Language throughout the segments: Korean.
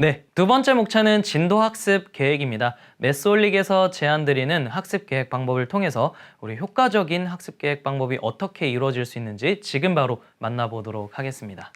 네, 두 번째 목차는 진도 학습 계획입니다. 메스올릭에서 제안드리는 학습 계획 방법을 통해서 우리 효과적인 학습 계획 방법이 어떻게 이루어질 수 있는지 지금 바로 만나보도록 하겠습니다.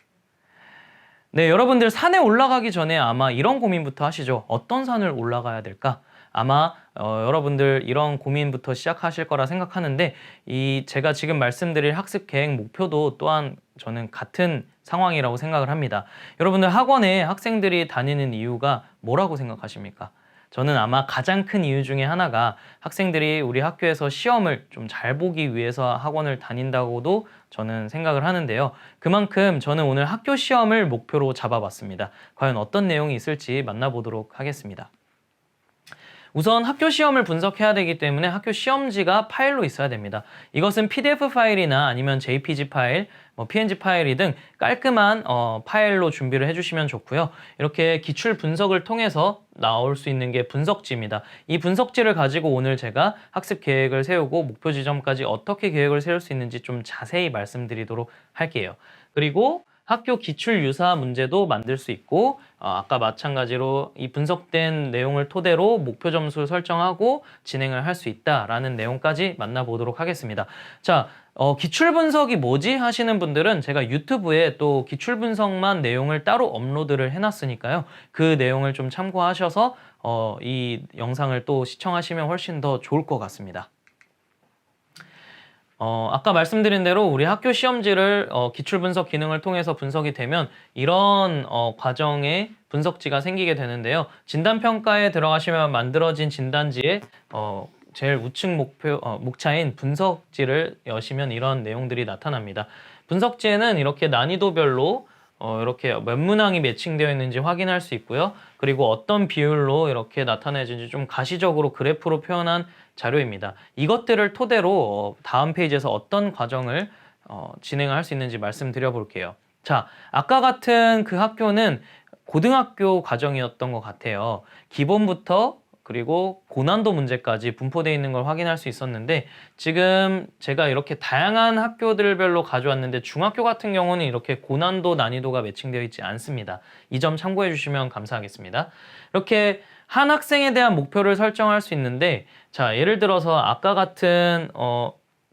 네, 여러분들 산에 올라가기 전에 아마 이런 고민부터 하시죠. 어떤 산을 올라가야 될까? 아마 어, 여러분들 이런 고민부터 시작하실 거라 생각하는데 이 제가 지금 말씀드릴 학습 계획 목표도 또한 저는 같은 상황이라고 생각을 합니다. 여러분들 학원에 학생들이 다니는 이유가 뭐라고 생각하십니까? 저는 아마 가장 큰 이유 중에 하나가 학생들이 우리 학교에서 시험을 좀 잘 보기 위해서 학원을 다닌다고도 저는 생각을 하는데요. 그만큼 저는 오늘 학교 시험을 목표로 잡아봤습니다. 과연 어떤 내용이 있을지 만나보도록 하겠습니다. 우선 학교 시험을 분석해야 되기 때문에 학교 시험지가 파일로 있어야 됩니다. 이것은 PDF 파일이나 아니면 JPG 파일, 뭐 PNG 파일이든 깔끔한 어, 파일로 준비를 해주시면 좋고요. 이렇게 기출 분석을 통해서 나올 수 있는 게 분석지입니다. 이 분석지를 가지고 오늘 제가 학습 계획을 세우고 목표 지점까지 어떻게 계획을 세울 수 있는지 좀 자세히 말씀드리도록 할게요. 그리고 학교 기출 유사 문제도 만들 수 있고 어, 아까 마찬가지로 이 분석된 내용을 토대로 목표 점수를 설정하고 진행을 할 수 있다라는 내용까지 만나보도록 하겠습니다. 자, 어, 기출 분석이 뭐지 하시는 분들은 제가 유튜브에 또 기출 분석만 내용을 따로 업로드를 해놨으니까요. 그 내용을 좀 참고하셔서 어, 이 영상을 또 시청하시면 훨씬 더 좋을 것 같습니다. 어, 아까 말씀드린 대로 우리 학교 시험지를 어, 기출 분석 기능을 통해서 분석이 되면 이런 어, 과정에 분석지가 생기게 되는데요. 진단 평가에 들어가시면 만들어진 진단지에 어, 제일 우측 목표 어, 목차인 분석지를 여시면 이런 내용들이 나타납니다. 분석지에는 이렇게 난이도별로 어, 이렇게 몇 문항이 매칭되어 있는지 확인할 수 있고요. 그리고 어떤 비율로 이렇게 나타내진지 좀 가시적으로 그래프로 표현한 자료입니다. 이것들을 토대로 어, 다음 페이지에서 어떤 과정을 어, 진행을 할수 있는지 말씀드려 볼게요. 자, 아까 같은 그 학교는 고등학교 과정이었던 것 같아요. 기본부터 그리고 고난도 문제까지 분포되어 있는 걸 확인할 수 있었는데 지금 제가 이렇게 다양한 학교들별로 가져왔는데 중학교 같은 경우는 이렇게 고난도 난이도가 매칭되어 있지 않습니다. 이 점 참고해 주시면 감사하겠습니다. 이렇게 한 학생에 대한 목표를 설정할 수 있는데 자 예를 들어서 아까 같은 어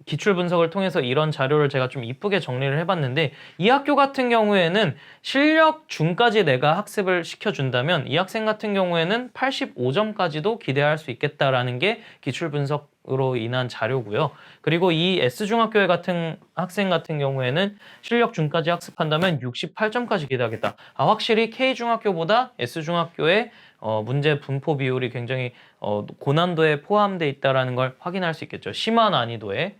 기출 분석을 통해서 이런 자료를 제가 좀 이쁘게 정리를 해봤는데 이 학교 같은 경우에는 실력 중까지 내가 학습을 시켜준다면 이 학생 같은 경우에는 85점까지도 기대할 수 있겠다라는 게 기출 분석 으로 인한 자료고요. 그리고 이 S중학교 같은 학생 같은 경우에는 실력 중까지 학습한다면 68점까지 기대하겠다. 아, 확실히 K중학교보다 S중학교의 어, 문제 분포 비율이 굉장히 어, 고난도에 포함되어 있다는 걸 확인할 수 있겠죠. 심화 난이도에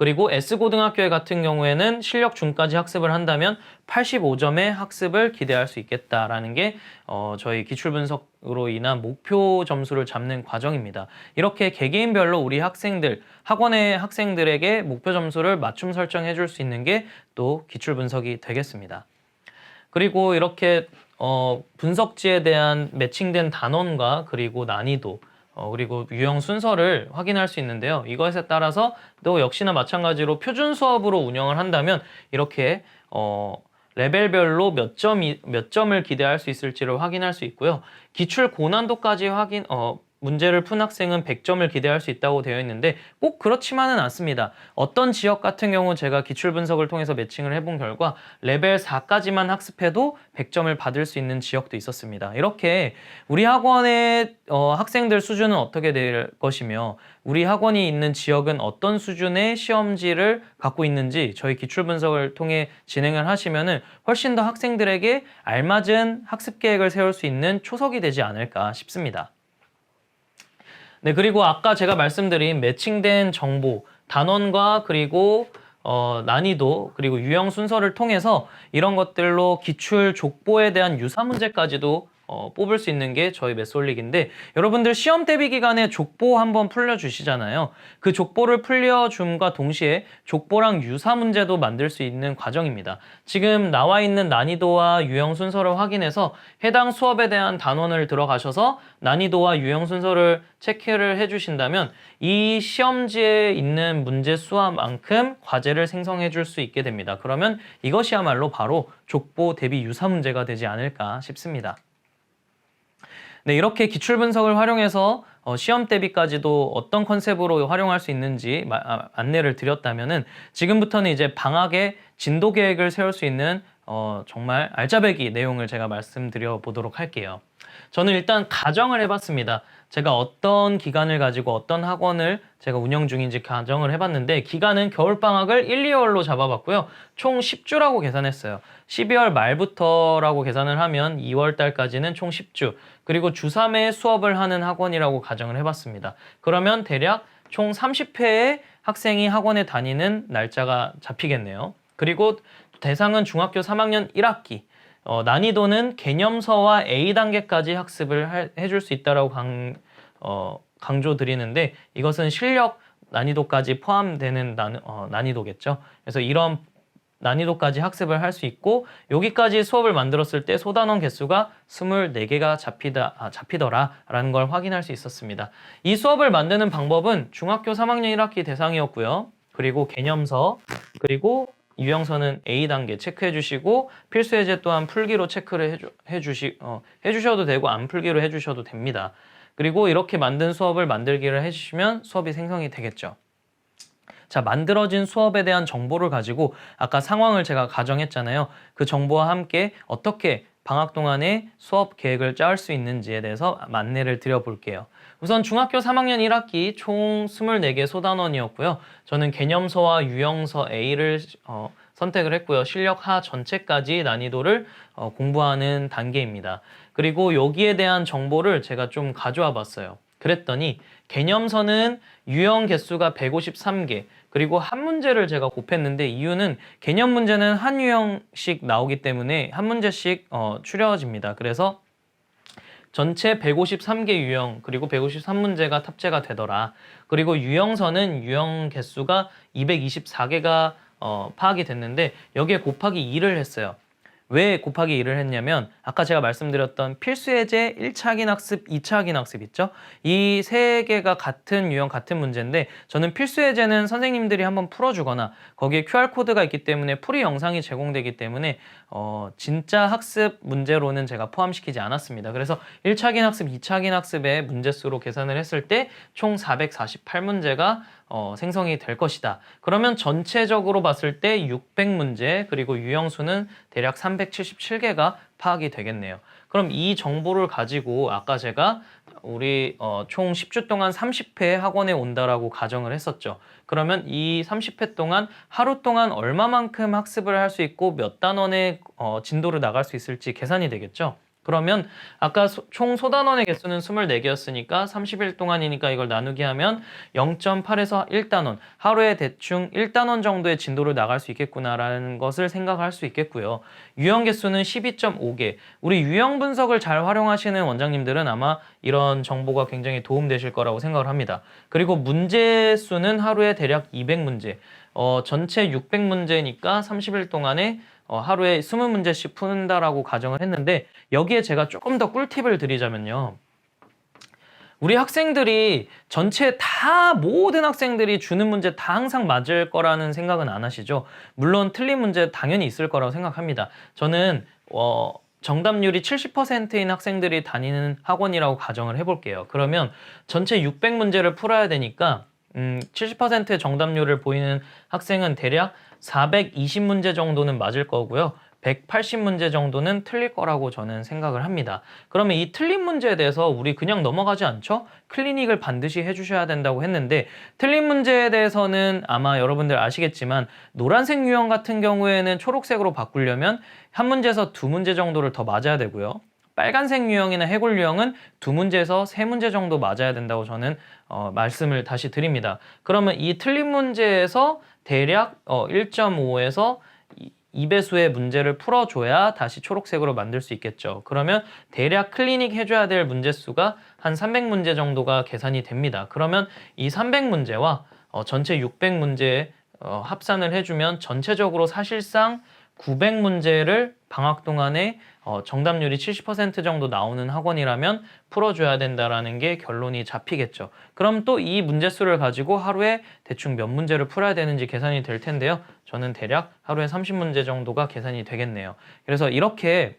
그리고 S고등학교 같은 경우에는 실력 중까지 학습을 한다면 85점의 학습을 기대할 수 있겠다라는 게 어, 저희 기출 분석으로 인한 목표 점수를 잡는 과정입니다. 이렇게 개개인별로 우리 학생들, 학원의 학생들에게 목표 점수를 맞춤 설정해 줄 수 있는 게 또 기출 분석이 되겠습니다. 그리고 이렇게 어, 분석지에 대한 매칭된 단원과 그리고 난이도 어, 그리고 유형 순서를 확인할 수 있는데요. 이것에 따라서 또 역시나 마찬가지로 표준 수업으로 운영을 한다면 이렇게 어, 레벨별로 몇 점이 몇 점을 기대할 수 있을지를 확인할 수 있고요. 기출 고난도까지 확인 어, 문제를 푼 학생은 100점을 기대할 수 있다고 되어 있는데 꼭 그렇지만은 않습니다. 어떤 지역 같은 경우 제가 기출 분석을 통해서 매칭을 해본 결과 레벨 4까지만 학습해도 100점을 받을 수 있는 지역도 있었습니다. 이렇게 우리 학원의 어, 학생들 수준은 어떻게 될 것이며 우리 학원이 있는 지역은 어떤 수준의 시험지를 갖고 있는지 저희 기출 분석을 통해 진행을 하시면은 훨씬 더 학생들에게 알맞은 학습 계획을 세울 수 있는 초석이 되지 않을까 싶습니다. 네, 그리고 아까 제가 말씀드린 매칭된 정보, 단원과 그리고 어, 난이도 그리고 유형 순서를 통해서 이런 것들로 기출 족보에 대한 유사 문제까지도 어, 뽑을 수 있는 게 저희 메솔릭인데 여러분들 시험 대비 기간에 족보 한번 풀려주시잖아요. 그 족보를 풀려줌과 동시에 족보랑 유사 문제도 만들 수 있는 과정입니다. 지금 나와 있는 난이도와 유형 순서를 확인해서 해당 수업에 대한 단원을 들어가셔서 난이도와 유형 순서를 체크를 해주신다면 이 시험지에 있는 문제 수와만큼 과제를 생성해 줄 수 있게 됩니다. 그러면 이것이야말로 바로 족보 대비 유사 문제가 되지 않을까 싶습니다. 네, 이렇게 기출 분석을 활용해서 어, 시험 대비까지도 어떤 컨셉으로 활용할 수 있는지 마- 아, 안내를 드렸다면은 지금부터는 이제 방학에 진도 계획을 세울 수 있는 어, 정말 알짜배기 내용을 제가 말씀드려 보도록 할게요. 저는 일단 가정을 해봤습니다. 제가 어떤 기간을 가지고 어떤 학원을 제가 운영 중인지 가정을 해봤는데 기간은 겨울방학을 1, 2월로 잡아봤고요. 총 10주라고 계산했어요. 12월 말부터라고 계산을 하면 2월 달까지는 총 10주. 그리고 주 3회 수업을 하는 학원이라고 가정을 해봤습니다. 그러면 대략 총 30회의 학생이 학원에 다니는 날짜가 잡히겠네요. 그리고 대상은 중학교 3학년 1학기. 어, 난이도는 개념서와 A 단계까지 학습을 할- 해줄 수 있다라고 강, 어, 강조 드리는데 이것은 실력 난이도까지 포함되는 난, 어, 난이도겠죠. 그래서 이런 난이도까지 학습을 할 수 있고 여기까지 수업을 만들었을 때 소단원 개수가 24개가 잡히다, 아, 잡히더라라는 걸 확인할 수 있었습니다. 이 수업을 만드는 방법은 중학교 3학년 1학기 대상이었고요. 그리고 개념서 그리고 유형서는 A 단계 체크해 주시고 필수 예제 또한 풀기로 체크를 해주, 해주시, 어, 해주셔도 되고 안 풀기로 해주셔도 됩니다. 그리고 이렇게 만든 수업을 만들기를 해주시면 수업이 생성이 되겠죠. 자, 만들어진 수업에 대한 정보를 가지고 아까 상황을 제가 가정했잖아요. 그 정보와 함께 어떻게 방학 동안에 수업 계획을 짤 수 있는지에 대해서 안내를 드려볼게요. 우선 중학교 3학년 1학기 총 24개 소단원이었고요. 저는 개념서와 유형서 A를 어, 선택을 했고요. 실력 하 전체까지 난이도를 어, 공부하는 단계입니다. 그리고 여기에 대한 정보를 제가 좀 가져와 봤어요. 그랬더니 개념서는 유형 개수가 153개, 그리고 한 문제를 제가 곱했는데 이유는 개념 문제는 한 유형씩 나오기 때문에 한 문제씩 어, 추려집니다. 그래서 전체 153개 유형 그리고 153문제가 탑재가 되더라. 그리고 유형서는 유형 개수가 224개가 어, 파악이 됐는데 여기에 곱하기 2를 했어요. 왜 곱하기 2를 했냐면 아까 제가 말씀드렸던 필수 예제 1차 확인 학습, 2차 확인 학습 있죠? 이 세 개가 같은 유형 같은 문제인데 저는 필수 예제는 선생님들이 한번 풀어 주거나 거기에 QR코드가 있기 때문에 풀이 영상이 제공되기 때문에 어, 진짜 학습 문제로는 제가 포함시키지 않았습니다. 그래서 1차 확인 학습, 2차 확인 학습의 문제수로 계산을 했을 때 총 448문제가 어, 생성이 될 것이다. 그러면 전체적으로 봤을 때 600문제 그리고 유형수는 대략 377개가 파악이 되겠네요. 그럼 이 정보를 가지고 아까 제가 우리 어, 총 10주 동안 30회 학원에 온다라고 가정을 했었죠. 그러면 이 30회 동안 하루 동안 얼마만큼 학습을 할 수 있고 몇 단원의 어, 진도를 나갈 수 있을지 계산이 되겠죠. 그러면 아까 소- 총 소단원의 개수는 24개였으니까 30일 동안이니까 이걸 나누기 하면 0.8에서 1단원 하루에 대충 1단원 정도의 진도를 나갈 수 있겠구나라는 것을 생각할 수 있겠고요. 유형 개수는 12.5개. 우리 유형 분석을 잘 활용하시는 원장님들은 아마 이런 정보가 굉장히 도움되실 거라고 생각을 합니다. 그리고 문제 수는 하루에 대략 200문제. 어, 전체 600문제니까 30일 동안에 어, 하루에 20문제씩 푼다라고 가정을 했는데 여기에 제가 조금 더 꿀팁을 드리자면요. 우리 학생들이 전체 다 모든 학생들이 주는 문제 다 항상 맞을 거라는 생각은 안 하시죠. 물론 틀린 문제 당연히 있을 거라고 생각합니다. 저는 어, 정답률이 70%인 학생들이 다니는 학원이라고 가정을 해볼게요. 그러면 전체 600문제를 풀어야 되니까 음, 70%의 정답률을 보이는 학생은 대략 420문제 정도는 맞을 거고요. 180문제 정도는 틀릴 거라고 저는 생각을 합니다. 그러면 이 틀린 문제에 대해서 우리 그냥 넘어가지 않죠? 클리닉을 반드시 해주셔야 된다고 했는데 틀린 문제에 대해서는 아마 여러분들 아시겠지만 노란색 유형 같은 경우에는 초록색으로 바꾸려면 한 문제에서 두 문제 정도를 더 맞아야 되고요. 빨간색 유형이나 해골 유형은 두 문제에서 세 문제 정도 맞아야 된다고 저는 어, 말씀을 다시 드립니다. 그러면 이 틀린 문제에서 대략 어, 1.5에서 2배수의 문제를 풀어줘야 다시 초록색으로 만들 수 있겠죠. 그러면 대략 클리닉 해줘야 될 문제 수가 한 300문제 정도가 계산이 됩니다. 그러면 이 300문제와 어, 전체 600문제 어, 합산을 해주면 전체적으로 사실상 900문제를 방학 동안에 어, 정답률이 70% 정도 나오는 학원이라면 풀어줘야 된다라는 게 결론이 잡히겠죠. 그럼 또 이 문제수를 가지고 하루에 대충 몇 문제를 풀어야 되는지 계산이 될 텐데요. 저는 대략 하루에 30문제 정도가 계산이 되겠네요. 그래서 이렇게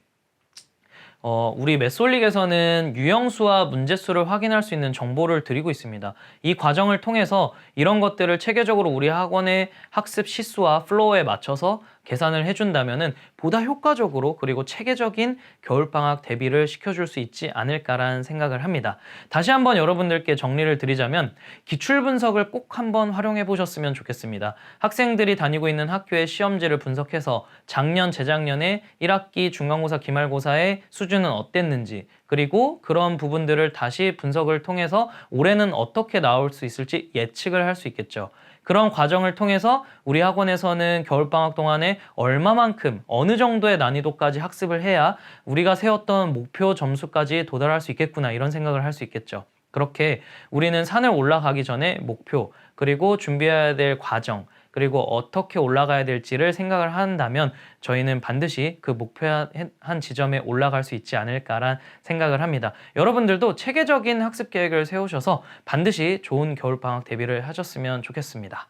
어, 우리 메솔릭에서는 유형수와 문제수를 확인할 수 있는 정보를 드리고 있습니다. 이 과정을 통해서 이런 것들을 체계적으로 우리 학원의 학습 시수와 플로어에 맞춰서 계산을 해준다면은 보다 효과적으로 그리고 체계적인 겨울방학 대비를 시켜줄 수 있지 않을까라는 생각을 합니다. 다시 한번 여러분들께 정리를 드리자면 기출 분석을 꼭 한번 활용해 보셨으면 좋겠습니다. 학생들이 다니고 있는 학교의 시험지를 분석해서 작년, 재작년에 1학기 중간고사, 기말고사의 수준은 어땠는지 그리고 그런 부분들을 다시 분석을 통해서 올해는 어떻게 나올 수 있을지 예측을 할 수 있겠죠. 그런 과정을 통해서 우리 학원에서는 겨울방학 동안에 얼마만큼 어느 정도의 난이도까지 학습을 해야 우리가 세웠던 목표 점수까지 도달할 수 있겠구나 이런 생각을 할 수 있겠죠. 그렇게 우리는 산을 올라가기 전에 목표 그리고 준비해야 될 과정 그리고 어떻게 올라가야 될지를 생각을 한다면 저희는 반드시 그 목표한 지점에 올라갈 수 있지 않을까란 생각을 합니다. 여러분들도 체계적인 학습 계획을 세우셔서 반드시 좋은 겨울 방학 대비를 하셨으면 좋겠습니다.